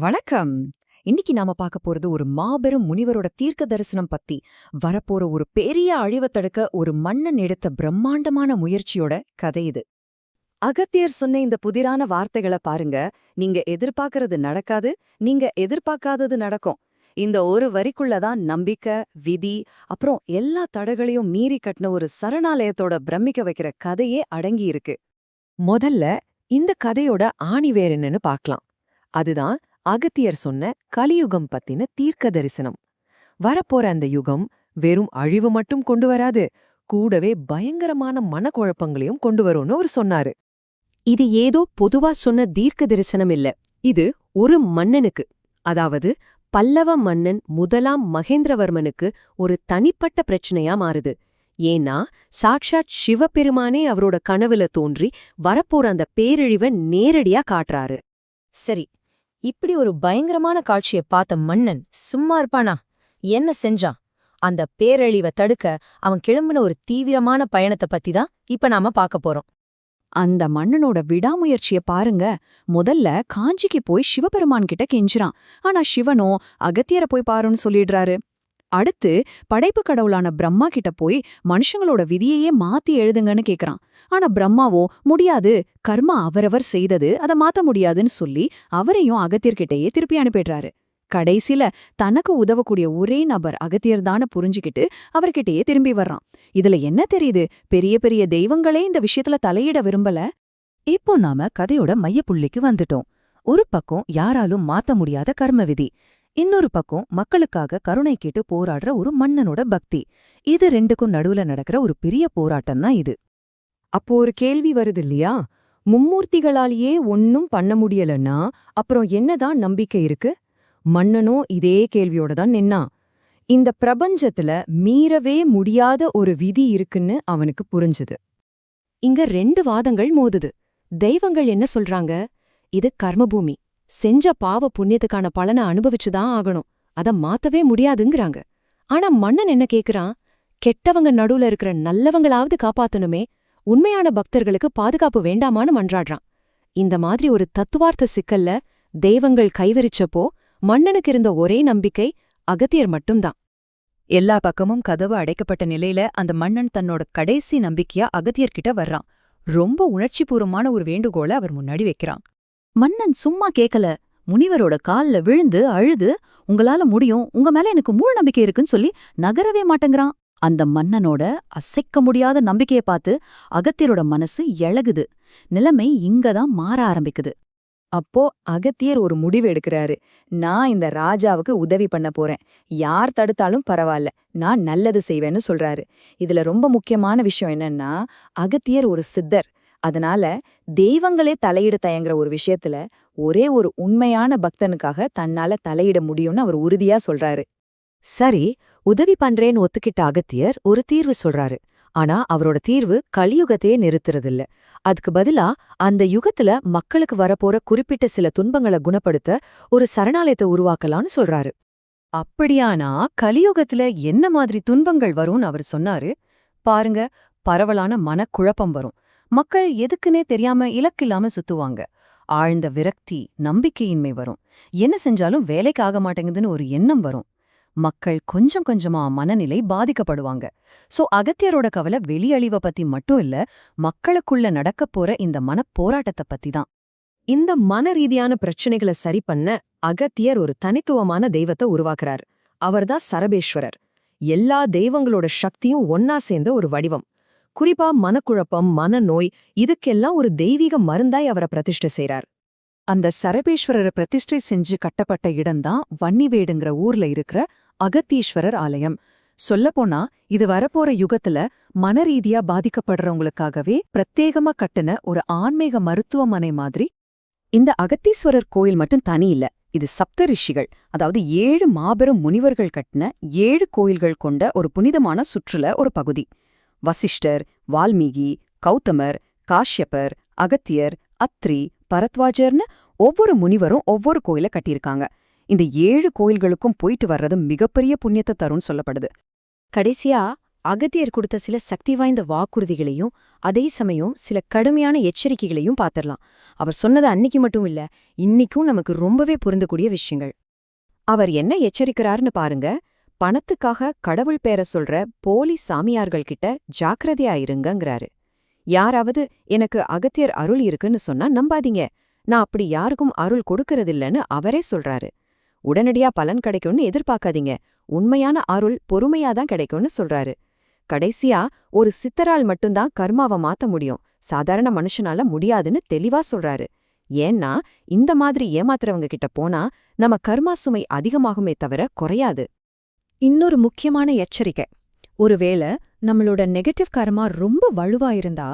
வணக்கம். இன்னைக்கு நாம பார்க்க போறது ஒரு மாபெரும் முனிவரோட தீர்க்க தரிசனம் பத்தி. வரப்போற ஒரு பெரிய அழிவை தடுக்க ஒரு மன்னன் எடுத்த பிரம்மாண்டமான முயற்சியோட கதை இது. அகத்தியர் சொன்ன இந்த புதிரான வார்த்தைகளை பாருங்க. நீங்க எதிர்பார்க்கறது நடக்காது நீங்க எதிர்பார்க்காதது நடக்கும். இந்த ஒரு வரிக்குள்ளதான் நம்பிக்கை விதி அப்புறம் எல்லா தடைகளையும் மீறி கட்டின ஒரு சரணாலயத்தோட பிரமிக்க வைக்கிற கதையே அடங்கி இருக்கு. முதல்ல இந்த கதையோட ஆணிவேர் என்னன்னு பார்க்கலாம். அதுதான் அகத்தியர் சொன்ன கலியுகம் பத்தின தீர்க்க தரிசனம் வரப்போற அந்த யுகம் வெறும் அழிவு மட்டும் கொண்டு வராது கூடவே பயங்கரமான மனக்குழப்பங்களையும் கொண்டு வரும்னு அவர் சொன்னாரு. இது ஏதோ பொதுவா சொன்ன தீர்க்க தரிசனம் இல்ல. இது ஒரு மன்னனுக்கு அதாவது பல்லவ மன்னன் முதலாம் மகேந்திரவர்மனுக்கு ஒரு தனிப்பட்ட பிரச்சனையா மாறுது. ஏன்னா சாட்சாத் சிவபெருமானே அவரோட கனவுல தோன்றி வரப்போற அந்த பேரழிவை நேரடியா காட்டுறாரு சரி இப்படி ஒரு பயங்கரமான காட்சியை பார்த்த மன்னன் சும்மா இருப்பானா? என்ன செஞ்சான்? அந்த பேரழிவை தடுக்க அவன் கிளம்புன ஒரு தீவிரமான பயணத்தை பத்தி தான் இப்ப நாம பார்க்க போறோம். அந்த மன்னனோட விடாமுயற்சிய பாருங்க. முதல்ல காஞ்சிக்கு போய் சிவபெருமான் கிட்ட கெஞ்சுறான். ஆனா சிவனோ அகத்தியரை போய் பாருன்னு சொல்லிடுறாரு. அடுத்து படைப்பு கடவுளான பிரம்மா கிட்ட போய் மனுஷங்களோட விதியையே மாத்தி எழுதுங்கன்னு கேக்குறான். ஆனா பிரம்மாவோ முடியாது கர்மா அவரவர் செய்தது அத மாத்த முடியாதுன்னு சொல்லி அவரையும் அகத்தியர்கிட்டயே திருப்பி அனுப்பிடுறாரு. கடைசில தனக்கு உதவக்கூடிய ஒரே நபர் அகத்தியர் தான புரிஞ்சுக்கிட்டு அவர்கிட்டயே திரும்பி வர்றான். இதுல என்ன தெரியுது? பெரிய பெரிய தெய்வங்களே இந்த விஷயத்துல தலையிட விரும்பல? இப்போ நாம கதையோட மையப்புள்ளிக்கு வந்துட்டோம். ஒரு பக்கம் யாராலும் மாத்த முடியாத கர்ம விதி இன்னொரு பக்கம் மக்களுக்காக கருணை கேட்டு போராடுற ஒரு மன்னனோட பக்தி. இது ரெண்டுக்கும் நடுவுல நடக்கிற ஒரு பெரிய போராட்டம் தான் இது. அப்போ ஒரு கேள்வி வருது இல்லையா? மும்மூர்த்திகளாலேயே ஒன்னும் பண்ண முடியலன்னா அப்புறம் என்னதான் நம்பிக்கை இருக்கு? மன்னனும் இதே கேள்வியோட தான் நின்னான் இந்த பிரபஞ்சத்துல மீறவே முடியாத ஒரு விதி இருக்குன்னு அவனுக்கு புரிஞ்சுது. இங்க ரெண்டு வாதங்கள் மோதுது. தெய்வங்கள் என்ன சொல்றாங்க? இது கர்மபூமி. செஞ்ச பாவ புண்ணியத்துக்கான பலனை அனுபவிச்சுதான் ஆகணும். அத மாத்தவே முடியாதுங்கிறாங்க. ஆனா மன்னன் என்ன கேக்குறான்? கெட்டவங்க நடுவுல இருக்கிற நல்லவங்களாவது காப்பாத்தணுமே. உண்மையான பக்தர்களுக்கு பாதுகாப்பு வேண்டாமான்னு மன்றாடுறான். இந்த மாதிரி ஒரு தத்துவார்த்த சிக்கல்ல தெய்வங்கள் கைவரிச்சப்போ மன்னனுக்கு இருந்த ஒரே நம்பிக்கை அகத்தியர் மட்டும்தான். எல்லா பக்கமும் கதவு அடைக்கப்பட்ட நிலையில அந்த மன்னன் தன்னோட கடைசி நம்பிக்கையா அகத்தியர்கிட்ட வர்றான். ரொம்ப உணர்ச்சிபூர்வமான ஒரு வேண்டுகோளை அவர் முன்னாடி வைக்கிறான். மன்னன் சும்மா கேக்கல. முனிவரோட கால்ல விழுந்து அழுது உங்களால முடியும். உங்க மேல எனக்கு முழு நம்பிக்கை இருக்குன்னு சொல்லி நகரவே மாட்டேங்கிறான். அந்த மன்னனோட அசைக்க முடியாத நம்பிக்கைய பார்த்து அகத்தியரோட மனசு இழகுது நிலைமை இங்கதான் மாற ஆரம்பிக்குது. அப்போ அகத்தியர் ஒரு முடிவு எடுக்கிறாரு. நான் இந்த ராஜாவுக்கு உதவி பண்ண போறேன். யார் தடுத்தாலும் பரவாயில்ல. நான் நல்லது செய்வேன்னு சொல்றாரு. இதுல ரொம்ப முக்கியமான விஷயம் என்னன்னா அகத்தியர் ஒரு சித்தர். அதனால தெய்வங்களே தலையிட தயங்குற ஒரு விஷயத்துல ஒரே ஒரு உண்மையான பக்தனுக்காக தன்னால தலையிட முடியும்னு அவர் உறுதியா சொல்றாரு. சரி உதவி பண்றேன்னு ஒத்துக்கிட்ட அகத்தியர் ஒரு தீர்வு சொல்றாரு. ஆனா அவரோட தீர்வு கலியுகத்தையே நிறுத்துறதில்ல. அதுக்கு பதிலா அந்த யுகத்துல மக்களுக்கு வரப்போற குறிப்பிட்ட சில துன்பங்களை குணப்படுத்த ஒரு சரணாலயத்தை உருவாக்கலாம்னு சொல்றாரு. அப்படியானா கலியுகத்துல என்ன மாதிரி துன்பங்கள் வரும்னு அவர் சொன்னாரு? பாருங்க பரவலான மனக்குழப்பம் வரும். மக்கள் எதுக்குன்னே தெரியாம இலக்கில்லாம சுத்துவாங்க. ஆழ்ந்த விரக்தி நம்பிக்கையின்மை வரும். என்ன செஞ்சாலும் வேலைக்கு ஆக மாட்டேங்குதுன்னு ஒரு எண்ணம் வரும். மக்கள் கொஞ்சம் கொஞ்சமா மனநிலை பாதிக்கப்படுவாங்க. சோ அகத்தியரோட கவலை வெளியழிவை பத்தி மட்டும் இல்ல மக்களுக்குள்ள நடக்கப் போற இந்த மனப் போராட்டத்தை பத்தி தான். இந்த மன ரீதியான பிரச்சனைகளை சரி பண்ண அகத்தியர் ஒரு தனித்துவமான தெய்வத்தை உருவாக்குறார். அவர்தான் சரபேஸ்வரர். எல்லா தெய்வங்களோட சக்தியும் ஒன்னா சேர்ந்த ஒரு வடிவம். குறிப்பா மனக்குழப்பம் மனநோய் இதுக்கெல்லாம் ஒரு தெய்வீக மருந்தாய் அவரை பிரதிஷ்டை செய்றார். அந்த சரபேஸ்வரரை பிரதிஷ்டை செஞ்சு கட்டப்பட்ட இடம்தான் வன்னிவேடுங்கிற ஊர்ல இருக்கிற அகத்தீஸ்வரர் ஆலயம். சொல்லப்போனா இது வரப்போற யுகத்துல மனரீதியா பாதிக்கப்படுறவங்களுக்காகவே பிரத்யேகமா கட்டுன ஒரு ஆன்மீக மருத்துவமனை மாதிரி. இந்த அகத்தீஸ்வரர் கோயில் மட்டும் தனி இல்ல இது சப்த ரிஷிகள் அதாவது ஏழு மாபெரும் முனிவர்கள் கட்டின ஏழு கோயில்கள் கொண்ட ஒரு புனிதமான சுற்றுல ஒரு பகுதி. வசிஷ்டர் வால்மீகி கௌதமர் காஷ்யபர் அகத்தியர் அத்ரி பரத்வாஜர்னு ஒவ்வொரு முனிவரும் ஒவ்வொரு கோயில கட்டியிருக்காங்க. இந்த ஏழு கோயில்களுக்கும் போயிட்டு வர்றது மிகப்பெரிய புண்ணியத்தை தரும்னு சொல்லப்படுது. கடைசியா அகத்தியர் கொடுத்த சில சக்தி வாய்ந்த வாக்குறுதிகளையும் அதே சமயம் சில கடுமையான எச்சரிக்கைகளையும் பாத்திரலாம் அவர் சொன்னது அன்னிக்கு மட்டும் இல்ல இன்னைக்கும் நமக்கு ரொம்பவே பொருந்தக்கூடிய விஷயங்கள். அவர் என்ன எச்சரிக்கிறாருன்னு பாருங்க. பணத்துக்காக கடவுள் பேர சொல்ற போலி சாமியார்கள் கிட்ட ஜாக்கிரதையா இருங்கங்கறாரு. யாராவது எனக்கு அகத்தியர் அருள் இருக்குன்னு சொன்னா நம்பாதீங்க. நான் அப்படி யாருக்கும் அருள் கொடுக்கறதில்லன்னு அவரே சொல்றாரு. உடனடியா பலன் கிடைக்கும்னு எதிர்பார்க்காதீங்க. உண்மையான அருள் பொறுமையா தான் கிடைக்கும்னு சொல்றாரு. கடைசியா ஒரு சித்தரால் மட்டும்தான் கர்மாவை மாத்த முடியும். சாதாரண மனுஷனால முடியாதுன்னு தெளிவா சொல்றாரு. ஏன்னா இந்த மாதிரி ஏமாத்துறவங்க கிட்ட போனா நம்ம கர்மா சுமை அதிகமாகுமே தவிர குறையாது. இன்னொரு முக்கியமான எச்சரிக்கை. ஒருவேளை நம்மளோட நெகட்டிவ் கர்மா ரொம்ப வலுவா இருந்தா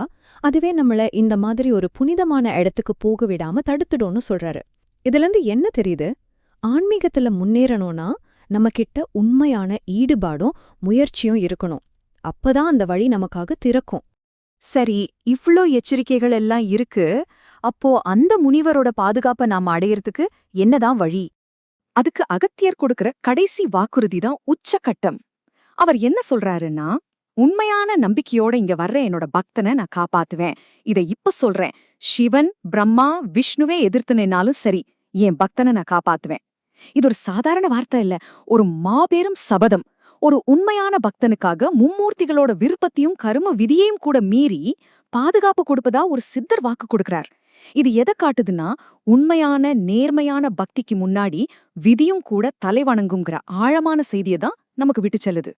அதுவே நம்மள இந்த மாதிரி ஒரு புனிதமான இடத்துக்கு போக விடாம தடுத்துடும்னு சொல்றாரு. இதுலேருந்து என்ன தெரியுது? ஆன்மீகத்துல முன்னேறணும்னா நம்மக்கிட்ட உண்மையான ஈடுபாடும் முயற்சியும் இருக்கணும். அப்பதான் அந்த வழி நமக்காக திறக்கும். சரி இவ்ளோ எச்சரிக்கைகள் எல்லாம் இருக்கு. அப்போ அந்த முனிவரோட பாதுகாப்ப நாம அடையறதுக்கு என்னதான் வழி? அதுக்கு அகத்தியர் கொடுக்கிற கடைசி வாக்குறுதி தான் உச்சக்கட்டம் அவர் என்ன சொல்றாருன்னா உண்மையான நம்பிக்கையோட இங்க வர்ற என்னோட பக்தனை நான் காப்பாத்துவேன். இதை இப்ப சொல்றேன். சிவன் பிரம்மா விஷ்ணுவே எதிர்த்துனேனாலும் சரி என் பக்தனை நான் காப்பாத்துவேன். இது ஒரு சாதாரண வார்த்தை இல்ல. ஒரு மாபெரும் சபதம். ஒரு உண்மையான பக்தனுக்காக மும்மூர்த்திகளோட விருப்பத்தையும் கரும விதியையும் கூட மீறி பாதுகாப்பு கொடுப்பதா ஒரு சித்தர் வாக்கு கொடுக்கறார். இது எதை காட்டுதுன்னா உண்மையான நேர்மையான பக்திக்கு முன்னாடி விதியும் கூட தலைவணங்குங்கிற ஆழமான செய்தியை தான் நமக்கு விட்டு செல்லுது.